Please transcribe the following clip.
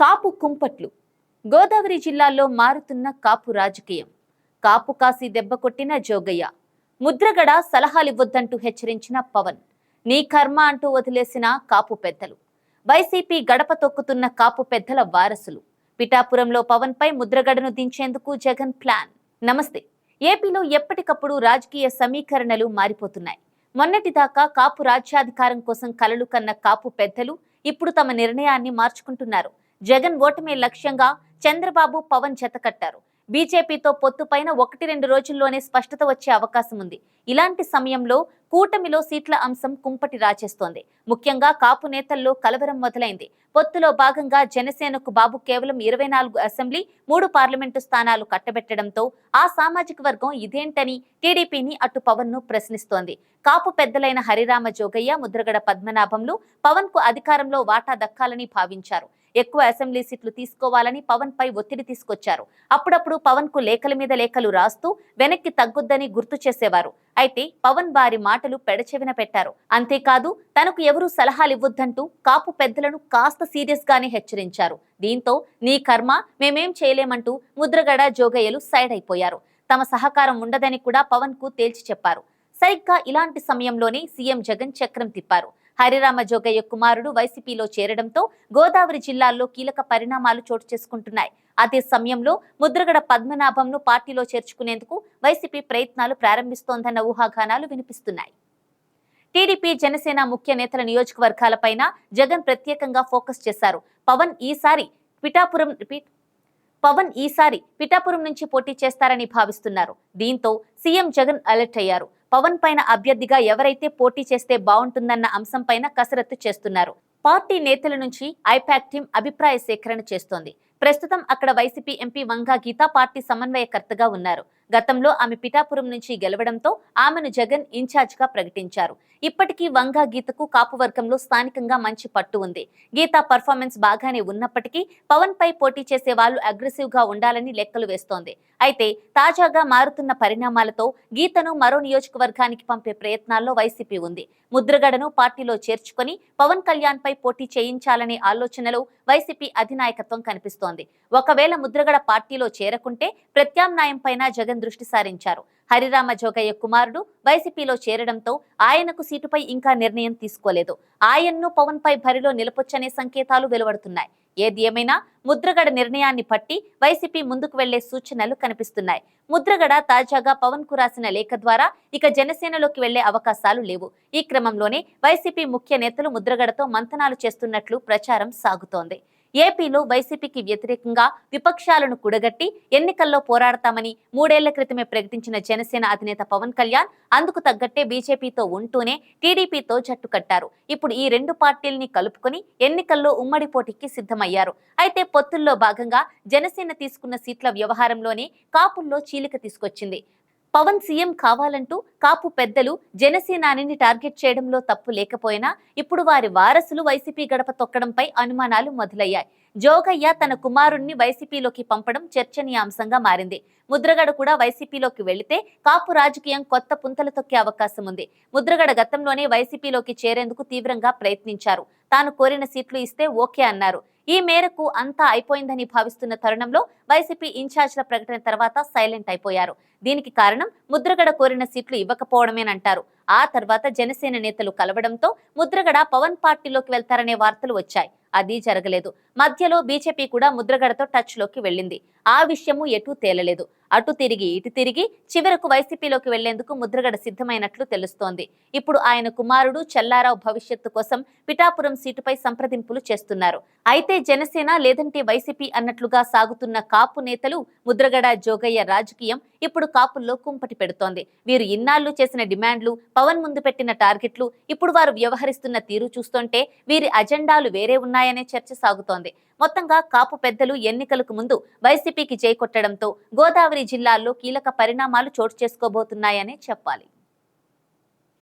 కాపు కుంపట్లు. గోదావరి జిల్లాలో మారుతున్న కాపు రాజకీయం. కాపు కాసి దెబ్బ కొట్టిన జోగయ్య. ముద్రగడ సలహాలివ్వొద్దంటూ హెచ్చరించిన పవన్. నీ కర్మ అంటూ వదిలేసిన కాపు పెద్దలు. వైసీపీ గడప తొక్కుతున్న కాపు పెద్దల వారసులు. పిఠాపురంలో పవన్ పై ముద్రగడను దించేందుకు జగన్ ప్లాన్. నమస్తే. ఏపీలో ఎప్పటికప్పుడు రాజకీయ సమీకరణలు మారిపోతున్నాయి. మొన్నటిదాకా కాపు రాజ్యాధికారం కోసం కలలు కన్న కాపు పెద్దలు ఇప్పుడు తమ నిర్ణయాన్ని మార్చుకుంటున్నారు. జగన్ ఓటమి లక్ష్యంగా చంద్రబాబు పవన్ జతకట్టారు బీజేపీతో పొత్తు పైన ఒకటి రెండు రోజుల్లోనే స్పష్టత వచ్చే అవకాశం ఉంది. ఇలాంటి సమయంలో కూటమిలో సీట్ల అంశం కుంపటి రాచేస్తోంది. ముఖ్యంగా కాపు నేతల్లో కలవరం మొదలైంది. పొత్తులో భాగంగా జనసేనకు బాబు కేవలం ఇరవై నాలుగు అసెంబ్లీ మూడు పార్లమెంటు స్థానాలు కట్టబెట్టడంతో ఆ సామాజిక వర్గం ఇదేంటని టీడీపీని అటు పవన్ను ప్రశ్నిస్తోంది. కాపు పెద్దలైన హరిరామ జోగయ్య ముద్రగడ పద్మనాభంలు పవన్కు అధికారంలో వాటా దక్కాలని భావించారు. ఎక్కువ అసెంబ్లీ సీట్లు తీసుకోవాలని పవన్ పై ఒత్తిడి తీసుకొచ్చారు. అప్పుడప్పుడు పవన్కు లేఖల మీద లేఖలు రాస్తూ వెనక్కి తగ్గుద్దని గుర్తు చేసేవారు. అయితే పవన్ వారి మాటలు పెడచెవిన పెట్టారు. అంతేకాదు తనకు ఎవరూ సలహాలు ఇవ్వొద్దంటూ కాపు పెద్దలను కాస్త సీరియస్ గానే హెచ్చరించారు. దీంతో నీ కర్మ మేమేం చేయలేమంటూ ముద్రగడ జోగయ్యలు సైడ్ అయిపోయారు. తమ సహకారం ఉండదని కూడా పవన్కు తేల్చి చెప్పారు. సరిగ్గా ఇలాంటి సమయంలోనే సీఎం జగన్ చక్రం తిప్పారు. హరిరామ జోగయ్య కుమారుడు వైసీపీలో చేరడంతో గోదావరి జిల్లాల్లో కీలక పరిణామాలు చోటు చేసుకుంటున్నాయి. అదే సమయంలో ముద్రగడ పద్మనాభంను పార్టీలో చేర్చుకునేందుకు వైసీపీ ప్రయత్నాలు ప్రారంభిస్తోందన్న ఊహాగానాలు వినిపిస్తున్నాయి. టీడీపీ జనసేన ముఖ్య నేతల నియోజకవర్గాలపైన జగన్ ప్రత్యేకంగా ఫోకస్ చేశారు. పవన్ ఈసారి పిఠాపురం రిపీట్ పవన్ ఈసారి పిఠాపురం నుంచి పోటీ చేస్తారని భావిస్తున్నారు. దీంతో సీఎం జగన్ అలర్ట్ అయ్యారు. పవన్ పైన అభ్యర్థిగా ఎవరైతే పోటీ చేస్తే బాగుంటుందన్న అంశం పైన కసరత్తు చేస్తున్నారు. పార్టీ నేతల నుంచి ఐపాక్ టీం అభిప్రాయ సేకరణ చేస్తోంది. ప్రస్తుతం అక్కడ YCP MP Vanga Geetha party సమన్వయకర్తగా ఉన్నారు. గతంలో ఆమె పిఠాపురం నుంచి గెలవడంతో ఆమెను జగన్ ఇన్ఛార్జ్గా ప్రకటించారు. ఇప్పటికీ వంగా గీతకు కాపు వర్గంలో స్థానికంగా మంచి పట్టు ఉంది. గీత పర్ఫార్మెన్స్ బాగానే ఉన్నప్పటికీ పవన్ పై పోటీ చేసే వాళ్ళు అగ్రెసివ్గా ఉండాలని లెక్కలు వేస్తోంది. అయితే తాజాగా మారుతున్న పరిణామాలతో గీతను మరో నియోజకవర్గానికి పంపే ప్రయత్నాల్లో వైసీపీ ఉంది. ముద్రగడను పార్టీలో చేర్చుకొని పవన్ కళ్యాణ్ పై పోటీ చేయించాలనే ఆలోచనలో వైసీపీ అధినాయకత్వం కనిపిస్తోంది. ఒకవేళ ముద్రగడ పార్టీలో చేరకుంటే ప్రత్యామ్నాయం పైన జగన్ దృష్టి సారించారు. హరిరామ జోగయ్య కుమారుడు వైసీపీలో చేరడంతో ఆయనకు సీటుపై ఇంకా నిర్ణయం తీసుకోలేదు. ఆయన్ను పవన్ పై బరిలో నిలపొచ్చనే సంకేతాలు వెలువడుతున్నాయి. ఏది ఏమైనా ముద్రగడ నిర్ణయాన్ని పట్టి వైసీపీ ముందుకు వెళ్ళే సూచనలు కనిపిస్తున్నాయి. ముద్రగడ తాజాగా పవన్కు రాసిన లేఖ ద్వారా ఇక జనసేనలోకి వెళ్ళే అవకాశాలు లేవు. ఈ క్రమంలోనే వైసీపీ ముఖ్య నేతలు ముద్రగడతో మంతనాలు చేస్తున్నట్లు ప్రచారం సాగుతోంది. ఏపీలో వైసీపీకి వ్యతిరేకంగా విపక్షాలను కూడగట్టి ఎన్నికల్లో పోరాడతామని మూడేళ్ళ క్రితమే ప్రకటించిన జనసేన అధినేత పవన్ కళ్యాణ్ అందుకు తగ్గట్టే బీజేపీతో ఉంటూనే టీడీపీతో జట్టు కట్టారు. ఇప్పుడు ఈ రెండు పార్టీల్ని కలుపుకొని ఎన్నికల్లో ఉమ్మడి పోటీకి సిద్ధమయ్యారు. అయితే పొత్తుల్లో భాగంగా జనసేన తీసుకున్న సీట్ల వ్యవహారంలోనే కాపుల్లో చీలిక తీసుకొచ్చింది. పవన్ సీఎం కావాలంటూ కాపు పెద్దలు జనసేనానిని టార్గెట్ చేయడంలో తప్పు లేకపోయినా ఇప్పుడు వారి వారసులు వైసీపీ గడప తొక్కడంపై అనుమానాలు మొదలయ్యాయి. జోగయ్య తన కుమారుణ్ణి వైసీపీలోకి పంపడం చర్చనీయాంశంగా మారింది. ముద్రగడ కూడా వైసీపీలోకి వెళితే కాపు రాజకీయం కొత్త పుంతలు తొక్కే అవకాశం ఉంది. ముద్రగడ గతంలోనే వైసీపీలోకి చేరేందుకు తీవ్రంగా ప్రయత్నించారు. తాను కోరిన సీట్లు ఇస్తే ఓకే అన్నారు. ఈ మేరకు అంతా అయిపోయిందని భావిస్తున్న తరుణంలో వైసీపీ ఇన్ఛార్జ్ల ప్రకటన తర్వాత సైలెంట్ అయిపోయారు. దీనికి కారణం ముద్రగడ కోరిన సీట్లు ఇవ్వకపోవడమేనంటారు. ఆ తర్వాత జనసేన నేతలు కలవడంతో ముద్రగడ పవన్ పార్టీలోకి వెళ్తారనే వార్తలు వచ్చాయి. అది జరగలేదు. మధ్యలో బీజేపీ కూడా ముద్రగడతో టచ్లోకి వెళ్ళింది. ఆ విషయము ఎటూ తేలలేదు. అటు తిరిగి ఇటు తిరిగి చివరకు వైసీపీలోకి వెళ్ళేందుకు ముద్రగడ సిద్ధమైనట్లు తెలుస్తోంది. ఇప్పుడు ఆయన కుమారుడు చల్లారావు భవిష్యత్తు కోసం పిఠాపురం సీటుపై సంప్రదింపులు చేస్తున్నారు. అయితే జనసేన లేదంటే వైసీపీ అన్నట్లుగా సాగుతున్న కాపు నేతలు ముద్రగడ జోగయ్య రాజకీయం ఇప్పుడు కాపుల్లో కుంపటి పెడుతోంది. వీరు ఇన్నాళ్ళు చేసిన డిమాండ్లు పవన్ ముందు పెట్టిన టార్గెట్లు ఇప్పుడు వారు వ్యవహరిస్తున్న తీరు చూస్తుంటే వీరి అజెండాలు వేరే ఉన్నాయనే చర్చ సాగుతోంది. మొత్తంగా కాపు పెద్దలు ఎన్నికలకు ముందు వైసీపీకి చేకొట్టడంతో గోదావరి జిల్లాల్లో కీలక పరిణామాలు చోటు చేసుకోబోతున్నాయనే చెప్పాలి.